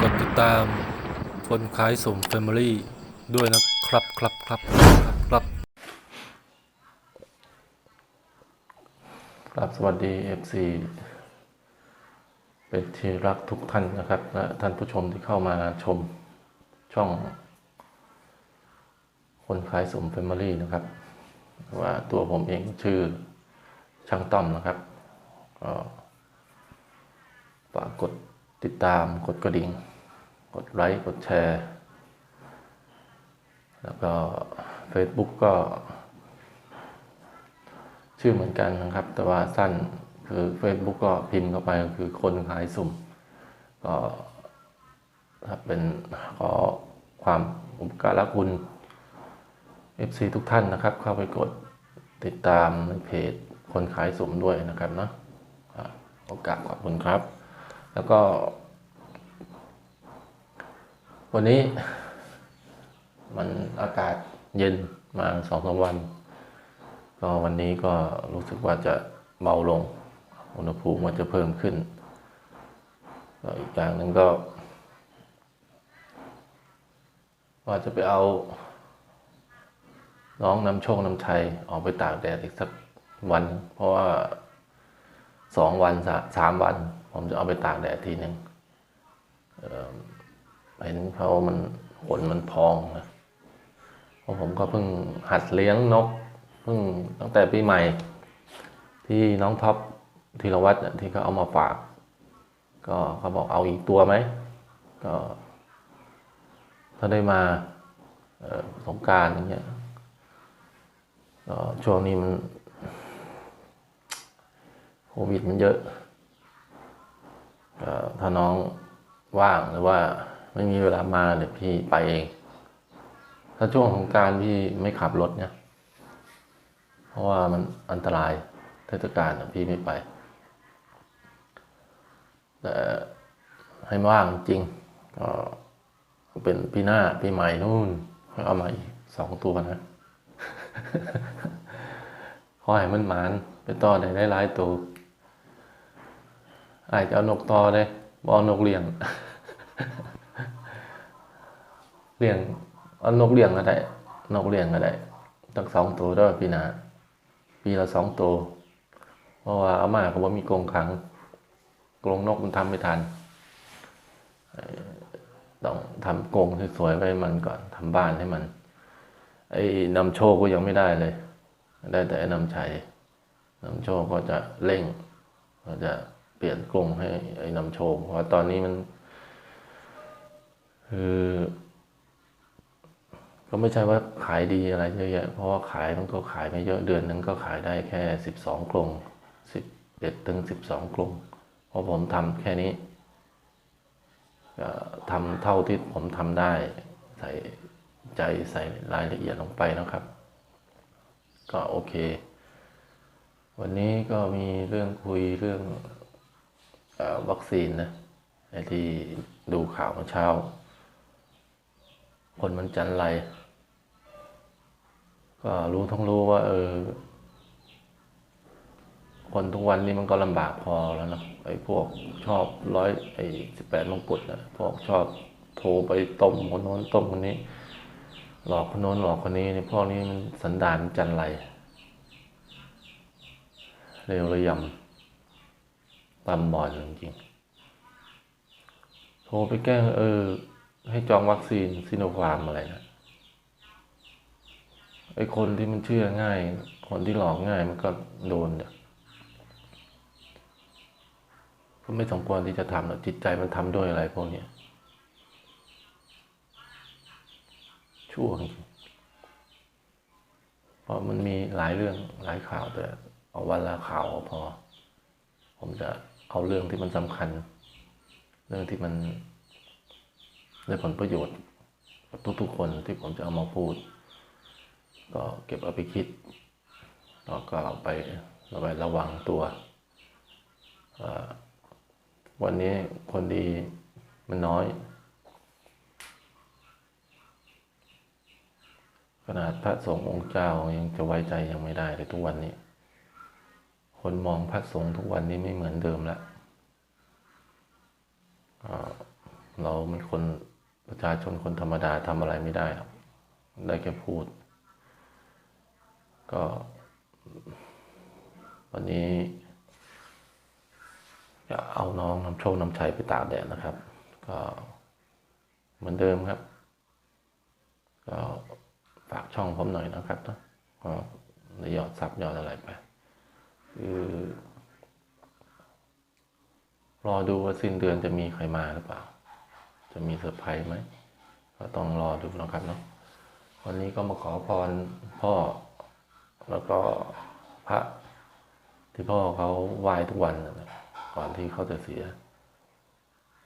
กดติดตามคนขายสมแฟมิลี่ด้วยนะครับครับครับครับครับครับสวัสดี FC เป็นที่รักทุกท่านนะครับและท่านผู้ชมที่เข้ามาชมช่อง คนขายสม Family นะครับว่าตัวผมเองชื่อช่างต้อมนะครับก็ฝากกด ติดตามกดกระดิ่ง กดไลค์ กดแชร์ แล้วก็ Facebook ก็ ชื่อเหมือนกันนะครับ แต่ว่าสั้นคือ Facebook ก็พิมพ์เข้าไปก็คือคนขายสุ่ม ก็ถ้าเป็นขอความอุปการะคุณ FC ทุกท่านนะครับ เข้าไปกดติดตามในเพจคนขายสุ่มด้วยนะครับเนาะโอกาสขอบคุณครับ แล้วก็ วันนี้ มันอากาศเย็นมาสองสามวัน ก็วันนี้ก็รู้สึกว่าจะเบาลง อุณหภูมิมันจะเพิ่มขึ้นก็อีกอย่างหนึ่งก็ว่าจะไปเอาน้องน้ำโชคน้ำชัยออกไปตากแดดอีกสักวัน เพราะว่าสองวันสามวัน ผมจะเอาไปตากแดดทีหนึ่งเอ่อเห็นเขามันขนมันพองนะเพราะผมก็เพิ่งหัดเลี้ยงนกเพิ่งตั้งแต่ปีใหม่ ที่น้องท็อปธีรวัตรที่เขาเอามาฝาก ก็เขาบอกเอาอีกตัวไหมก็ถ้าได้มาสงการอย่างเงี้ยก็ช่วงนี้มันโควิดมันเยอะ ถ้าน้องว่างหรือว่าไม่มีเวลามาเดี๋ยวพี่ไปเอง ถ้าช่วงของการพี่ไม่ขับรถเนี่ยเพราะว่ามันอันตรายเทศกาลพี่ไม่ไป แต่ให้ว่างจริง ก็เป็นปีหน้าปีใหม่นู่นค่อยเอามาอีกสองตัวนะขอให้มันหมานไปต่อได้ได้หลายตัว อาจจะเอานกต่อเลยบอานกเลี้ยงเลี้ยงเอานกเลี้ยงก็ได้ นกเลี้ยงก็ได้ตั้งสองตัวด้วยปีหนาปีละสองตัวเพราะว่าเอามาก็ว่ามีกรงขังกรงนกมันทำไม่ทันต้องทำกรงสวยๆไว้ให้มันก่อนทำบ้านให้มัน ไอ้นำโชคก็ยังไม่ได้เลย ได้แต่ไอ้นำชัยนำโชคก็จะเร่งก็จะ ปลี่ยนกรงให้ไอ้นำโชคเพราะว่าตอนนี้มันคือก็ไม่ใช่ว่าขายดีอะไรเยอะแยะ เพราะว่าขายมันก็ขายไม่เยอะเดือนนึงก็ขายได้แค่สิบสองกรงสิบเอ็ดถึงสิบสองกรงเพราะผมทำแค่นี้ทำเท่าที่ผมทำได้ ใส่ใจใส่รายละเอียดลงไปนะครับ ก็โอเค วันนี้ก็มีเรื่องคุยเรื่อง วัคซีนนะไอ้ที่ดูข่าวเมื่อเช้า คนมันจันไร ก็รู้ทั้งรู้ว่า เออ คนทุกวันนี้มันก็ลำบากพอแล้วเนะไอ้พวกชอบร้อยไอ้สิบแปดมงกุฎนะพวกชอบโทรไปต้มคนโน้นต้มคนนี้ หลอกคนโน้นหลอกคนนี้เนี่ยพวกนี้มันสันดานจันไรเร็วระยำ ตำบอลจริงๆ โทรไปแกล้งเออ ให้จองวัคซีนซิโนฟาร์มอะไรนะไอ้คนที่มันเชื่อง่าย คนที่หลอกง่ายมันก็โดนเนี่ยก็ไม่สมควรที่จะทำหรอกจิตใจมันทำด้วยอะไรพวกนี้ชั่วจริงเพราะมันมีหลายเรื่องหลายข่าวแต่เอาวันละข่าวพอ ผมจะ เอาเรื่องที่มันสำคัญ เรื่องที่มันได้ผลประโยชน์กับทุกๆคนที่ผมจะเอามาพูด ก็เก็บเอาไปคิดแล้วก็เอาไประไประวังตัววันนี้คนดีมันน้อย ขนาดพระสงฆ์องค์เจ้ายังจะไว้ใจยังไม่ได้เลยทุกวันนี้ คนมองพระสงฆ์ทุกวันนี้ไม่เหมือนเดิมแล้วอ่าเรามันคนประชาชนคนธรรมดาทำอะไรไม่ได้หรอกได้แค่พูด ก็วันนี้จะเอาน้องนำโชคนำชัยไปตากแดดนะครับ ก็เหมือนเดิมครับ ก็ฝากช่องผมหน่อยนะครับเนอะก็ในยอดซับยอดอะไรไป คือรอดูว่าสิ้นเดือนจะมีใครมาหรือเปล่า จะมีเซอร์ไพรส์ไหม ก็ต้องรอดูนะครับเนาะ วันนี้ก็มาขอพรพ่อ แล้วก็พระ ที่พ่อเขาไหว้ทุกวันนะก่อนที่เขาจะเสีย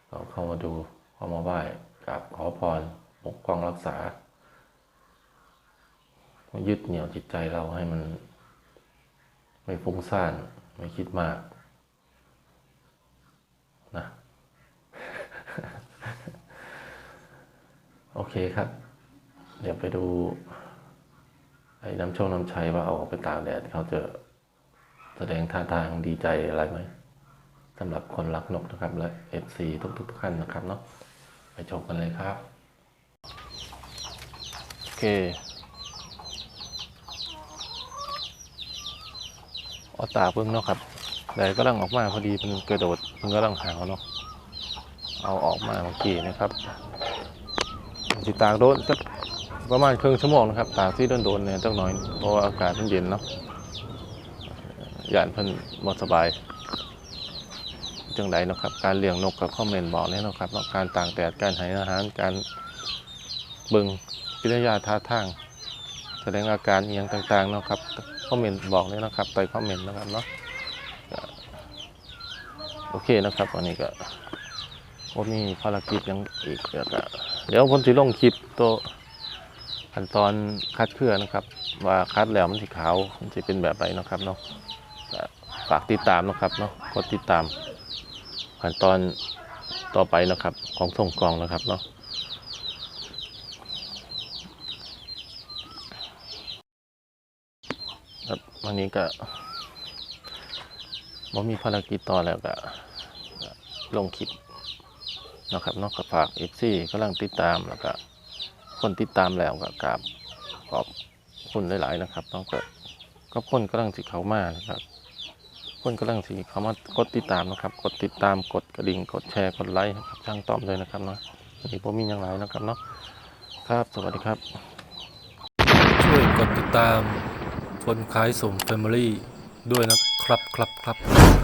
เขาเข้ามาดู เข้ามาไหว้กราบขอพรปกป้องรักษา ยึดเหนี่ยวจิตใจเราให้มัน ไม่ฟุ้งซ่าน ไม่คิดมากนะโอเคครับ เดี๋ยวไปดู ไอ้น้ำโชคน้ำชัยว่าเอาออกไปตากแดดเขาจะแสดงท่าทางดีใจอะไรไหมสำหรับคนรักนกนะครับ และเอฟซีทุกๆท่านนะครับเนาะไปชมกันเลยครับ โอเค เอาตาเพิ่งเนาะครับแดดก็ลังออกมาพอดีมันกระโดดมันก็ลังหาวเนาะเอาออกมาเมื่อกี้นะครับจิตากโดนสักประมาณครึ่งชั่วโมงนะครับ ตากที่โดนๆเนี่ยจักหน่อย เพราะว่าอากาศมันเย็นเนาะย่านเพิ่นบ่สบายจังไดเนาะครับ การเลี้ยงนกกับคอมเมนบอกเนี่ยนะครับการต่ากแดดการให้อาหารการเบิงกิริยาท่าทาง แสดงอาการเอหย่างต่างๆเนาะครับ คอมเมนต์บอกเนี่ยนะครับใต้คอมเมนต์นะครับเนาะโอเคนะครับวันนี้ก็ว่ามีภารกิจยังอีกเดี๋ยวก็เดี๋ยวผมสิลงคลิปตัวขั้นตอนคัดเครื่อนะครับ ว่าคัดแล้วมันสีขาวมันจะเป็นแบบไรนะครับเนาะฝากติดตามนะครับเนาะกดติดตามขั้นตอนต่อไปนะครับของส่งกล่องนะครับเนาะครับ วันนี้ก็บ่มีภารกิจต่อแล้วก็ลงคลิปนะครับเนากฝากเอฟซีกำลังติดตามแล้วก็คนติดตามแล้วก็กราบขอบคุณหลาย ๆ นะครับน้องก็ก็คนกำลังสิเขามานะครับ คนกำลังสิเขามากดติดตามนะครับ กดติดตามกดกระดิ่ง กดแชร์กดไลค์ให้กับช่างต้อมเลยนะครับเนาะนนี้ผมมีอย่างไรนะครับเนาะครับสวัสดีครับ ช่วยกดติดตาม คนขายสม Family ด้วยนะครับครับครับ